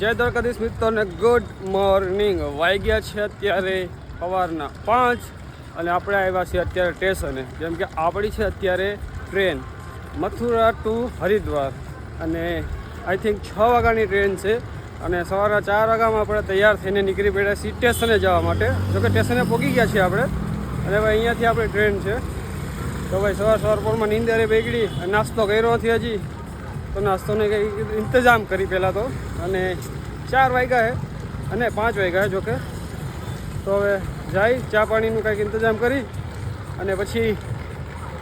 જય દ્વારકાધીશ મિત્રોને good morning વાગ્યા છે અત્યારે સવારના પાંચ અને આપણે આવ્યા છીએ અત્યારે સ્ટેશને. જેમ કે આપણી છે અત્યારે ટ્રેન મથુરા ટુ હરિદ્વાર. અને આઈ થિંક છ વાગ્યાની ટ્રેન છે અને સવારના ચાર વાગ્યામાં આપણે તૈયાર થઈને નીકળી પડ્યા છીએ સ્ટેશને જવા માટે. જોકે સ્ટેશને પહોંચી ગયા છીએ આપણે. અને હવે અહીંયાથી આપણે ટ્રેન છે. તો ભાઈ સવાર સવાર પરમાં નીંદરે બેગડી નાસ્તો કર્યો નથી હજી. તો નાસ્તોને કંઈ ઇંતજામ કરી પહેલાં તો. અને ચાર વાગ્યા છે અને પાંચ વાગ્યા છે જોકે. તો હવે જાય, ચા પાણીનું કંઈક ઇંતજામ કરી અને પછી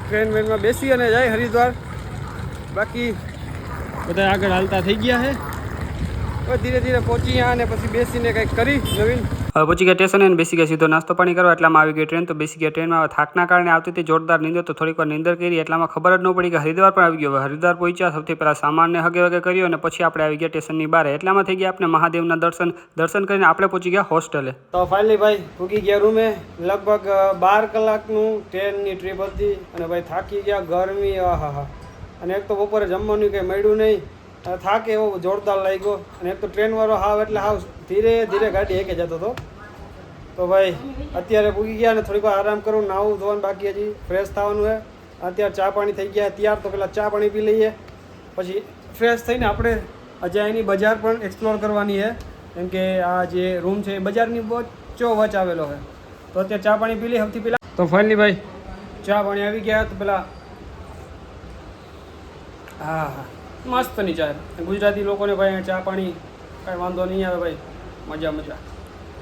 ટ્રેન વેનમાં બેસી અને જાય હરિદ્વાર. બાકી બધા આગળ હાલતા થઈ ગયા છે ધીરે ધીરે પહોંચી અને પછી બેસીને કંઈક કરી નવીન. હવે પહોંચી ગયા સ્ટેશન અને બેસી ગયા સીધો નાસ્તો પાણી કરવા, એટલામાં આવી ગઈ ટ્રેન તો બેસી ગયા ટ્રેનમાં થાકના કારણે આવતી હતી જોરદાર નીંદર, તો થોડીક વાર નીંદર કરી, એટલામાં ખબર જ ન પડી કે હરિદ્વાર પણ આવી ગયો. હરિદ્વાર પહોંચ્યા, સૌથી પહેલાં સામાનને હગે વગે કર્યો અને પછી આપણે આવી ગયા સ્ટેશનની બહાર એટલામાં થઈ ગયા આપણે મહાદેવના દર્શન. દર્શન કરીને આપણે પહોંચી ગયા હોસ્ટેલે તો ફાઇનલી ભાઈ ભૂગી ગયા રૂમે લગભગ બાર કલાકનું ટ્રેનની ટ્રીપ હતી અને ભાઈ થાકી ગયા, ગરમી આહા અને એક તો બપોરે જમવાનું કંઈ મળ્યું નહીં. થાક એવો જોરદાર લાગ્યો. અને એક તો ટ્રેનવાળો હાવ એટલે હાવ ધીરે ધીરે ગાડી એકે જતો હતો. તો ભાઈ અત્યારે પૂગી ગયા અને થોડીક આરામ કરું નાવું ધોવાનું બાકી હજી ફ્રેશ થવાનું છે અત્યારે ચા પાણી થઈ ગયા ત્યાર તો પહેલાં ચા પાણી પી લઈએ. પછી ફ્રેશ થઈને આપણે અજાયની બજાર પણ એક્સપ્લોર કરવાની છે કેમ કે આ જે રૂમ છે એ બજારની વચ્ચો વચ આવેલો છે તો અત્યારે ચા પાણી પી લઈએ સૌથી પહેલાં. તો ફાઇનલી ભાઈ. ચા પાણી આવી ગયા તો પેલા હા હા. મસ્તની ચા ગુજરાતી લોકોને ભાઈ અહીંયા ચા પાણી કાંઈ વાંધો નહીં આવે ભાઈ. મજા મજા.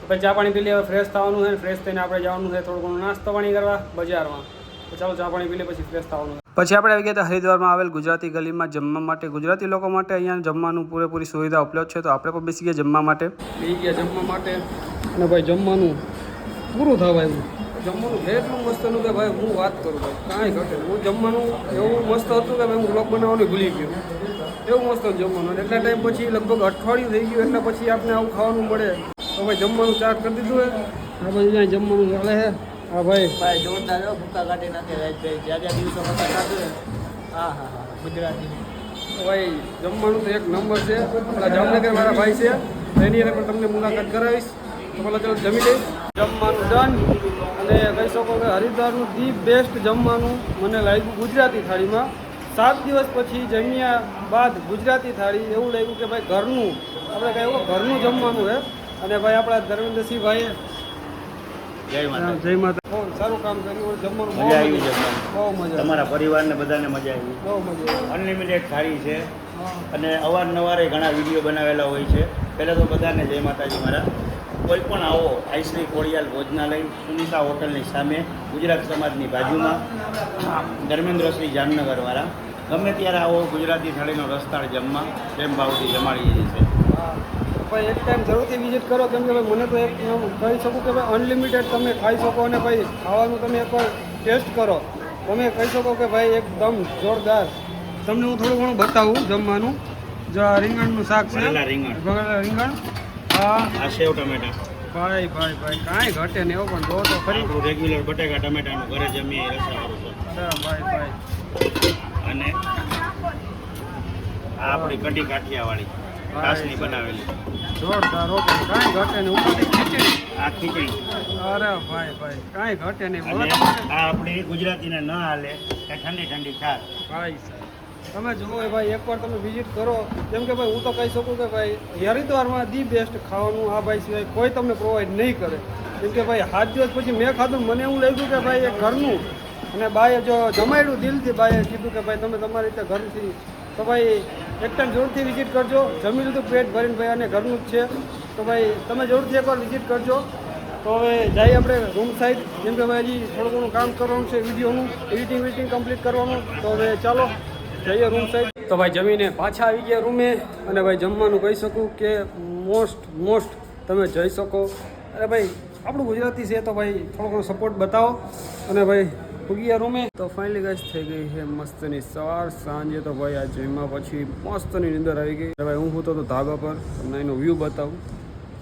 ભાઈ ચા પાણી પી હવે ફ્રેશ થવાનું છે ફ્રેશ થઈને આપણે જવાનું છે થોડું ઘણું નાસ્તો પાણી કરવા બજારમાં. તો ચાલો ચા પાણી પી પછી ફ્રેશ થવાનું પછી આપણે આવી ગયા હતા હરિદ્વારમાં આવેલ ગુજરાતી ગલીમાં જમવા માટે. ગુજરાતી લોકો માટે અહીંયા જમવાનું પૂરેપૂરી સુવિધા ઉપલબ્ધ છે તો આપણે પણ બેસી ગયા જમવા માટે. બેસી ગયા જમવા માટે. અને ભાઈ જમવાનું પૂરું થવા આવ્યું. જમવાનું એટલું મસ્ત હતું કે ભાઈ હું વાત કરું ભાઈ કાંઈ ઘટે હું જમવાનું એવું મસ્ત હતું કે ભાઈ હું બ્લોગ બનાવવાનું ભૂલી ગયો. એવું મસ્ત જમવાનું. એટલા ટાઈમ પછી લગભગ અઠવાડિયું થઈ ગયું એટલા પછી આપણે આવું ખાવાનું મળે. તો ભાઈ જમવાનું ચાર્જ કરી દીધું હે. આ બધું ત્યાં જમવાનું ચાલે છે હા ભાઈ. ભાઈ જોરદાર હો, ભૂકા કાઢી નાખે રાજભાઈ જ્યાં. જ્યાં દિવસો ખાધું હા હા હા ગુજરાતી. તો ભાઈ જમવાનું તો એક નંબર છે. આપણા જામનગર મારા ભાઈ છે. એની હારે પણ તમને મુલાકાત કરાવીશ. તો પહેલાં ચાલો જમી લઈશ જમવાનું ડન અને કહી શકો કે હરિદ્વારનું ધી બેસ્ટ જમવાનું મને લાગ્યું ગુજરાતી થાળીમાં. સાત દિવસ પછી જમ્યા બાદ ગુજરાતી થાળી એવું લાગ્યું કે ભાઈ ઘરનું આપણે કહે એવું ઘરનું જમવાનું હે? અને ભાઈ આપણા ધર્મેન્દ્રસિંહ ભાઈએ જય માતા જય માતા બહુ સારું કામ કર્યું જમવાનું બહુ મજા આવી મજા બહુ મજા તમારા પરિવારને બધાને મજા આવી. બહુ મજા અનલિમિટેડ થાળી છે. અને અવારનવારે ઘણા વીડિયો બનાવેલા હોય છે. પહેલાં તો બધાને જય માતાજી મારા. કોઈ પણ આવો આઈશ્રી કોળિયાલ ભોજનાલય સુનિતા હોટલની સામે ગુજરાત સમાજની બાજુમાં ધર્મેન્દ્રશ્રી જામનગરવાળા. ગમે ત્યારે આવો ગુજરાતી થાળીનો રસ્તાળ જમવા પ્રેમ ભાવથી જમાડીએ છીએ. હા. ભાઈ એક ટાઈમ જરૂરથી વિઝિટ કરો કેમ કે ભાઈ મને તો એક કહી શકું કે ભાઈ અનલિમિટેડ તમે ખાઈ શકો અને ભાઈ ખાવાનું તમે એકવાર ટેસ્ટ કરો. તમે કહી શકો કે ભાઈ એકદમ જોરદાર. તમને હું થોડું ઘણું બતાવું જમવાનું. જો આ રીંગણનું શાક છે. રીંગણ. રીંગણ. હા. સેવ ટમેટા. ભાઈ ભાઈ ભાઈ કાંઈ ઘટે નહીં એવું પણ જો તો ખરી રેગ્યુલર બટેકા ટમેટાનું ઘરે જમીએ રસાવાળું ભાઈ ભાઈ અને આ આપણી કઢી કાઠિયાવાળી કાસની બનાવેલી. જોરદાર ઓકે કાંઈ ઘટે નહીં. ઉપરથી ખીચડી. આ ખીચડી. અરે ભાઈ ભાઈ કાંઈ ઘટે નહીં. અને આ આપણી ગુજરાતીને ન હાલે કે ઠંડી ઠંડી છાશ ભાઈ તમે જુઓ ભાઈ એકવાર તમે વિઝિટ કરો. કેમ કે ભાઈ હું તો કહી શકું કે ભાઈ હરિદ્વારમાં ધી બેસ્ટ ખાવાનું આ ભાઈ સિવાય કોઈ તમને પ્રોવાઈડ નહીં કરે. કેમ કે ભાઈ સાત દિવસ પછી મેં ખાધું મને એવું લાગ્યું કે ભાઈ એ ઘરનું. અને બાએ જો જમાડ્યું દિલથી બાએ કીધું કે ભાઈ તમે તમારી રીતે ઘરથી તો ભાઈ, એક ટાઈમ જરૂરથી વિઝિટ કરજો. જમી લીધું, પેટ ભરીને ભાઈ, અને ઘરનું જ છે. તો ભાઈ, તમે જરૂરથી એકવાર વિઝિટ કરજો. તો હવે જઈએ આપણે રૂમ સાઈડ જેમ કે ભાઈ, હજી થોડું ઘણું કામ કરવાનું છે, વિડીયોનું એડિટિંગ વિડિટિંગ કમ્પ્લીટ કરવાનું. તો હવે ચાલો, જઈએ રૂમ સાઈડ તો ભાઈ, જમીને પાછા આવી ગયા રૂમે અને ભાઈ, જમવાનું કહી શકું કે મોસ્ટ મોસ્ટ તમે જઈ શકો. અરે ભાઈ, આપણું ગુજરાતી છે, તો ભાઈ, થોડો ઘણો સપોર્ટ બતાવો. અને ભાઈ ઉગી ગયા રૂમે તો ફાઇનલી ગેસ થઈ ગઈ છે મસ્તની સવાર સાંજે તો ભાઈ આ જમ્યા પછી મસ્તની નીંદર આવી ગઈ. ભાઈ હું હતો તો ધાબા પર, તમને એનો વ્યૂ બતાવું.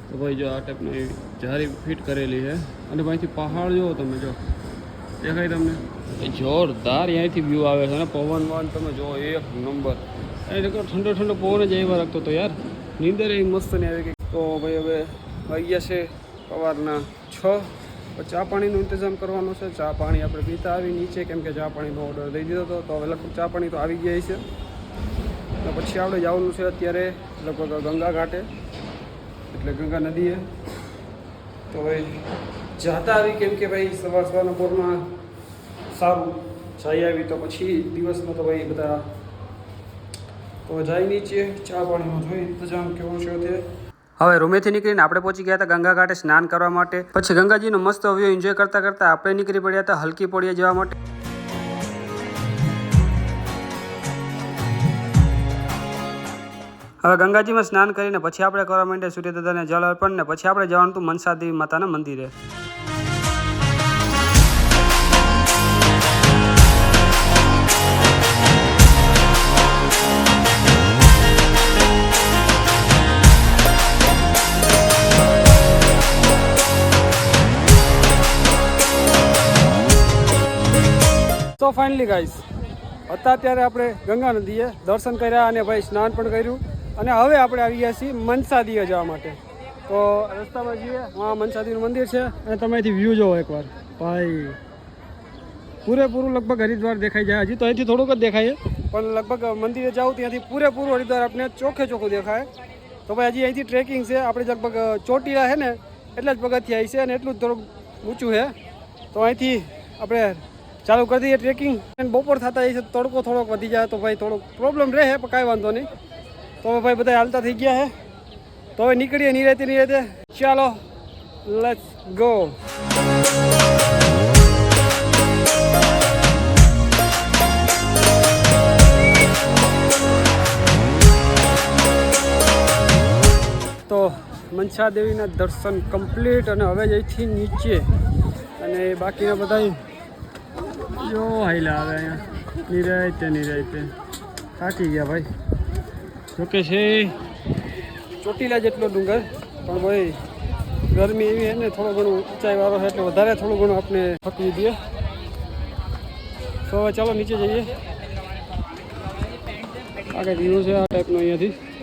તો ભાઈ જો આ ટાઈપની જારી ફિટ કરેલી છે. અને ભાઈથી પહાડ જુઓ તમે જો, દેખાય તમને? જોરદાર અહીંયાથી વ્યૂ આવે છે અને પવન વન તમે જુઓ, એક નંબર. એ ઠંડો ઠંડો પવન જ એવા રાખતો હતો યાર. નીંદર એ મસ્ત નહીં આવી ગઈ. તો ભાઈ હવે વાગ્યા છે સવારના છ. ચા પાણીનો ઇંતજામ કરવાનો છે. ચા પાણી આપણે પીતા આવી, નીચે કેમ કે ચા પાણીનો ઓર્ડર દઈ દીધો હતો. તો હવે લગભગ ચા પાણી તો આવી ગયા છે. તો પછી આપણે જવાનું છે અત્યારે લગભગ ગંગા ઘાટે, એટલે ગંગા નદીએ. તો હવે જતા આવી કેમ કે ભાઈ સવાર સવારના પોરમાં સારું જઈ આવી. તો પછી દિવસમાં તો ભાઈ બધા તો જાય નીચે ચા પાણીનો જોઈ ઇંતજામ કેવો છે તે હવે રૂમેથી નીકળીને આપણે પહોંચી ગયા હતા ગંગા ઘાટે સ્નાન કરવા માટે. પછી ગંગાજીનો મસ્ત વ્યૂ એન્જોય કરતા કરતા આપણે નીકળી પડ્યા હતા હલકી પોળીએ જવા માટે. હવે ગંગાજીમાં સ્નાન કરીને પછી આપણે કરવા માંડ્યા સૂર્યદાદાને જળ અર્પણ ને પછી આપણે જવાનું હતું મનસા દેવી માતાના મંદિરે. તો ફાઇનલી ગાઈસ હતા ત્યારે આપણે ગંગા નદીએ દર્શન કર્યા અને ભાઈ સ્નાન પણ કર્યું. અને હવે આપણે આવી ગયા છીએ મનસાદીએ જવા માટે. તો રસ્તામાં જઈએ. હા, મનસાદીનું મંદિર છે. અને તમે અહીંથી વ્યૂ જોવો એકવાર. ભાઈ, પૂરેપૂરું લગભગ હરિદ્વાર દેખાઈ જાય. હજી તો અહીંથી થોડુંક જ દેખાય પણ લગભગ મંદિરે જાઉં ત્યાંથી પૂરેપૂરું હરિદ્વાર આપણે ચોખ્ખે ચોખ્ખું દેખાય. તો ભાઈ હજી અહીંથી ટ્રેકિંગ છે. આપણે લગભગ ચોટીલા છે ને, એટલા જ પગથિયા છે અને એટલું જ થોડુંક ઊંચું છે. તો અહીંથી આપણે ચાલુ કરી દઈએ ટ્રેકિંગ બપોર થતા એ છે, તડકો થોડોક વધી જાય તો ભાઈ થોડોક પ્રોબ્લેમ રહે પણ કાંઈ વાંધો નહીં. તો હવે ભાઈ બધા હાલતા થઈ ગયા છે. તો હવે નીકળીએ નિરાતે નિરાતે ચાલો લેટ્સ ગો તો મનસા દેવીના દર્શન કમ્પ્લીટ અને હવે જઈથી નીચે. અને બાકીના બધા જો હાઈલા આવે અહીંયા. નિરાયતે નિરાયતે. થાકી ગયા ભાઈ. જોકે છે, ચોટીલા જેટલો ડુંગર, પણ ભાઈ, ગરમી એવી છે ને, થોડો ઘણું ઊંચાઈ વાળો છે, એટલે વધારે થોડું ઘણું આપણે ફકવી દઈએ. તો ચાલો નીચે જઈએ. આગળ વ્યૂ છે આ ટાઈપનો અહીંયાથી.